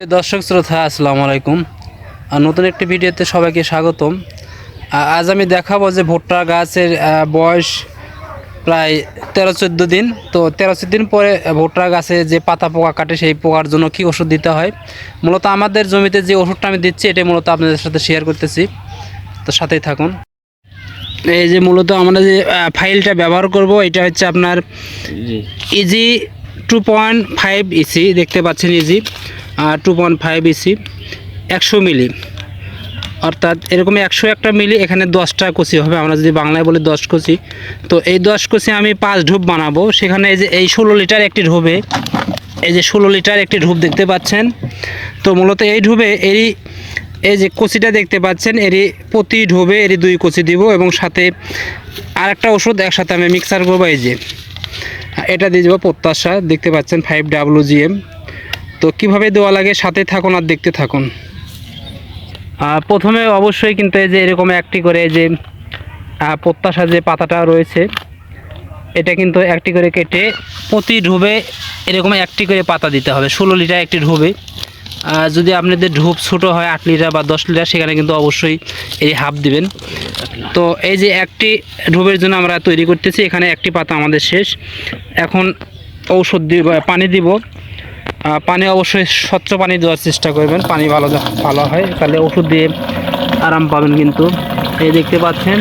দর্শক শ্রোতা আসসালামু আলাইকুম। আর নতুন একটি ভিডিওতে সবাইকে স্বাগতম। আজ আমি দেখাবো যে ভুট্টা গাছের বয়স প্রায় তেরো চোদ্দ দিন। তো তেরো চোদ্দ দিন পরে ভুট্টা গাছে যে পাতা পোকা কাটে সেই পোকার জন্য কী ওষুধ দিতে হয়? মূলত আমাদের জমিতে যে ওষুধটা আমি দিচ্ছি এটাই মূলত আপনাদের সাথে শেয়ার করতেছি। তো সাথেই থাকুন। এই যে মূলত আমরা যে ফাইলটা ব্যবহার করব এটা হচ্ছে আপনার easy two point five EC দেখতে পাচ্ছেন easy two point five EC একশো মিলি। অর্থাৎ এরকম একশো একটা মিলি এখানে দশটা কচি হবে। আমরা যদি বাংলায় বলি দশ কচি, তো এই দশ কচি আমি পাঁচ ঢুপ বানাবো। সেখানে এই যে, এই ষোলো লিটার একটি ঢুবে এই যে ষোলো লিটার একটি ঢুপ দেখতে পাচ্ছেন। তো মূলত এই ঢুবে এরই, এই যে কচিটা দেখতে পাচ্ছেন, এরই প্রতি ঢুবে এরই দুই কচি দিব এবং সাথে আরেকটা ওষুধ একসাথে আমি মিক্সার করব, এই যে। এটা দিয়ে দেবো প্রত্যাশা। দেখতে পাচ্ছেন ফাইভ ডাব্লু জিএম তো কীভাবে দেওয়া লাগে? সাথে থাকুন আর দেখতে থাকুন। প্রথমে অবশ্যই কিন্তু এই যে এরকম একটি করে যে প্রত্যাশা যে পাতাটা রয়েছে, এটা কিন্তু একটি করে কেটে প্রতি ঢুবে এরকম একটি করে পাতা দিতে হবে। ষোলো লিটার একটি ঢুবে। যদি আপনাদের ঢুপ ছোটো হয়, আট লিটার বা দশ লিটার, সেখানে কিন্তু অবশ্যই এই হাফ দিবেন। তো এই যে একটি ঢুবের জন্য আমরা তৈরি করতেছি, এখানে একটি পাতা আমাদের শেষ। এখন ঔষধ দিব, পানি দিব। পানি অবশ্যই স্বচ্ছ পানি দেওয়ার চেষ্টা করবেন। পানি ভালো ভালো হয়, তাহলে ওষুধ দিয়ে আরাম পাবেন কিন্তু। এই দেখতে পাচ্ছেন,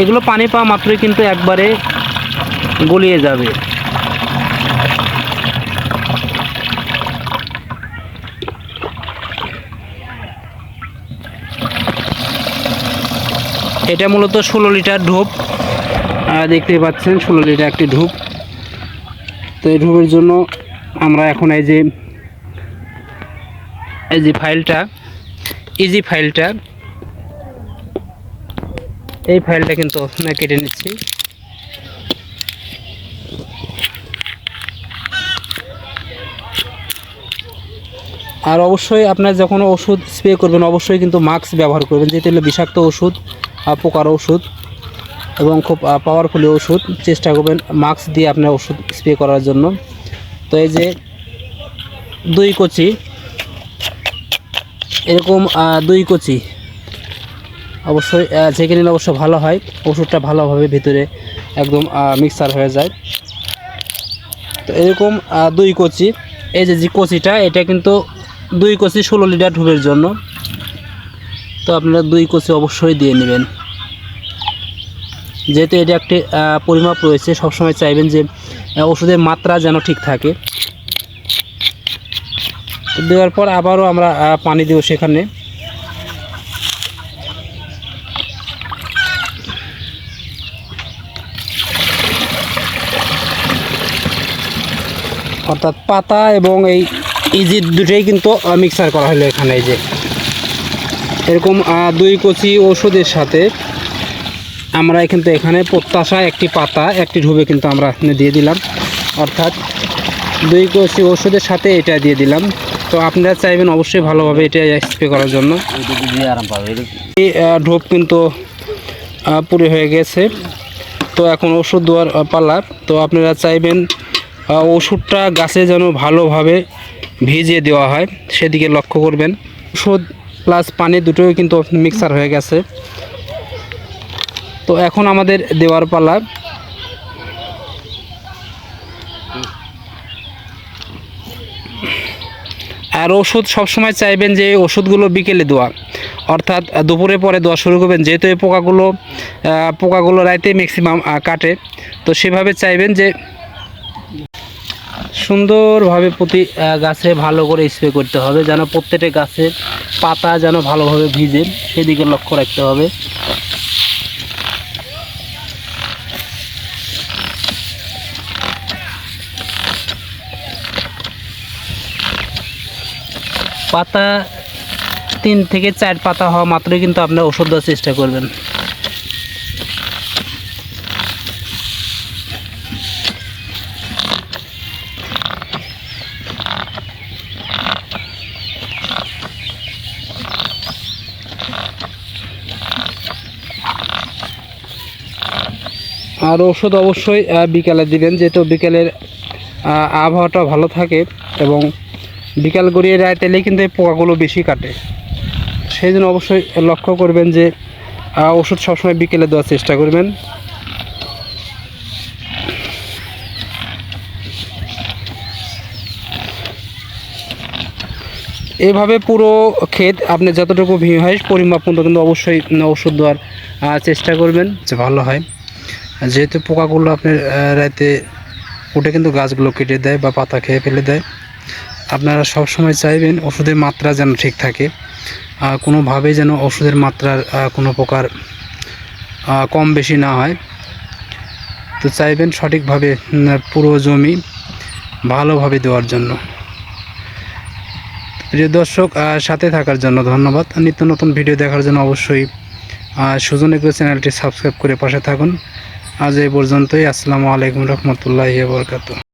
এগুলো পানি পাওয়া মাত্রই কিন্তু একবারে গলিয়ে যাবে। এটা মূলত ষোলো লিটার ঢোপ দেখতে পাচ্ছেন, ষোলো লিটার একটি ঢোপ তো এই ঢোপের জন্য আমরা এখন এই যে এই যে ফাইলটা ইজি ফাইলটা এই ফাইলটা কিন্তু কেটে নিচ্ছি। আর অবশ্যই আপনার যখন ওষুধ স্প্রে করবেন, অবশ্যই কিন্তু মাস্ক ব্যবহার করবেন, যেহেতু হলো বিষাক্ত ওষুধ পোকার ওষুধ এবং খুব পাওয়ারফুলি ওষুধ। চেষ্টা করবেন মাস্ক দিয়ে আপনার ওষুধ স্প্রে করার জন্য। তো এই যে দুই কচি, এরকম দুই কচি। অবশ্যই ঝেঁকে নিলে অবশ্য ভালো হয়, ওষুধটা ভালোভাবে ভিতরে একদম মিক্সার হয়ে যায়। তো এরকম দুই কচি। এই যে যে কচিটা, এটা কিন্তু দুই কচি ষোলো লিটার ঢুবের জন্য। তো আপনারা দুই কচি অবশ্যই দিয়ে নেবেন। যেহেতু এটা একটি পরিমাপ রয়েছে, সবসময় চাইবেন যে ওষুধের মাত্রা যেন ঠিক থাকে। দেওয়ার পর আবারও আমরা পানি দেবো সেখানে। অর্থাৎ পাতা এবং এই ইজি দুটোই কিন্তু মিক্সার করা হলো এখানে এই যে। এরকম দুই কচি ওষুধের সাথে আমরা কিন্তু এখানে প্রত্যাশা, একটি পাতা, একটি ঢুবে কিন্তু আমরা দিয়ে দিলাম। অর্থাৎ দুই কচি ওষুধের সাথে এটা দিয়ে দিলাম। তো আপনারা চাইবেন অবশ্যই ভালোভাবে এটা স্প্রে করার জন্য। এই ঢোপ কিন্তু পুরো হয়ে গেছে। তো এখন ওষুধ দেওয়ার পালা। তো আপনারা চাইবেন ওষুধটা গাছে যেন ভালোভাবে ভিজিয়ে দেওয়া হয়, সেদিকে লক্ষ্য করবেন। ওষুধ প্লাস পানি দুটোই কিন্তু মিক্সার হয়ে গেছে। তো এখন আমাদের দেওয়ার পালা। আর ওষুধ সবসময় চাইবেন যে ওষুধগুলো বিকেলে দেওয়া। অর্থাৎ দুপুরে পরে দেওয়া শুরু করবেন। যেহেতু এই পোকাগুলো পোকাগুলো রাইতে ম্যাক্সিমাম কাটে। তো সেভাবে চাইবেন যে সুন্দরভাবে প্রতি গাছে ভালো করে স্প্রে করতে হবে। যেন প্রত্যেকটা গাছের পাতা যেন ভালোভাবে ভিজে, সেদিকে লক্ষ্য রাখতে হবে। পাতা তিন থেকে চার পাতা হওয়া মাত্রই কিন্তু আপনার ওষুধ দেওয়ার চেষ্টা করবেন। আর ওষুধ অবশ্যই বিকালে দিবেন, যেহেতু বিকেলের আবহাওয়াটা ভালো থাকে এবং বিকাল গড়িয়ে রাত এলেই কিন্তু এই পোকাগুলো বেশি কাটে। সেই জন্য অবশ্যই লক্ষ্য করবেন যে ওষুধ সবসময় বিকেলে দেওয়ার চেষ্টা করবেন। এভাবে পুরো ক্ষেত আপনি যতটুকু ভি হয়, পরিমাপ মতো কিন্তু অবশ্যই ওষুধ দেওয়ার চেষ্টা করবেন যে ভালো হয়। যেহেতু পোকাগুলো আপনার রাতে উঠে কিন্তু গাছগুলো কেটে দেয় বা পাতা খেয়ে ফেলে দেয়। আপনারা সব সময় চাইবেন ওষুধের মাত্রা যেন ঠিক থাকে কোনোভাবেই যেন ওষুধের মাত্রার কোনো প্রকার কম বেশি না হয়। তো চাইবেন সঠিকভাবে পুরো জমি ভালোভাবে দেওয়ার জন্য। প্রিয় দর্শক সাথে থাকার জন্য ধন্যবাদ। নিত্য নতুন ভিডিও দেখার জন্য অবশ্যই সুজন এগ্রো চ্যানেলটি সাবস্ক্রাইব করে পাশে থাকুন। আজ এই পর্যন্তই। আসসালামু আলাইকুম রহমতুল্লাহি বরকাত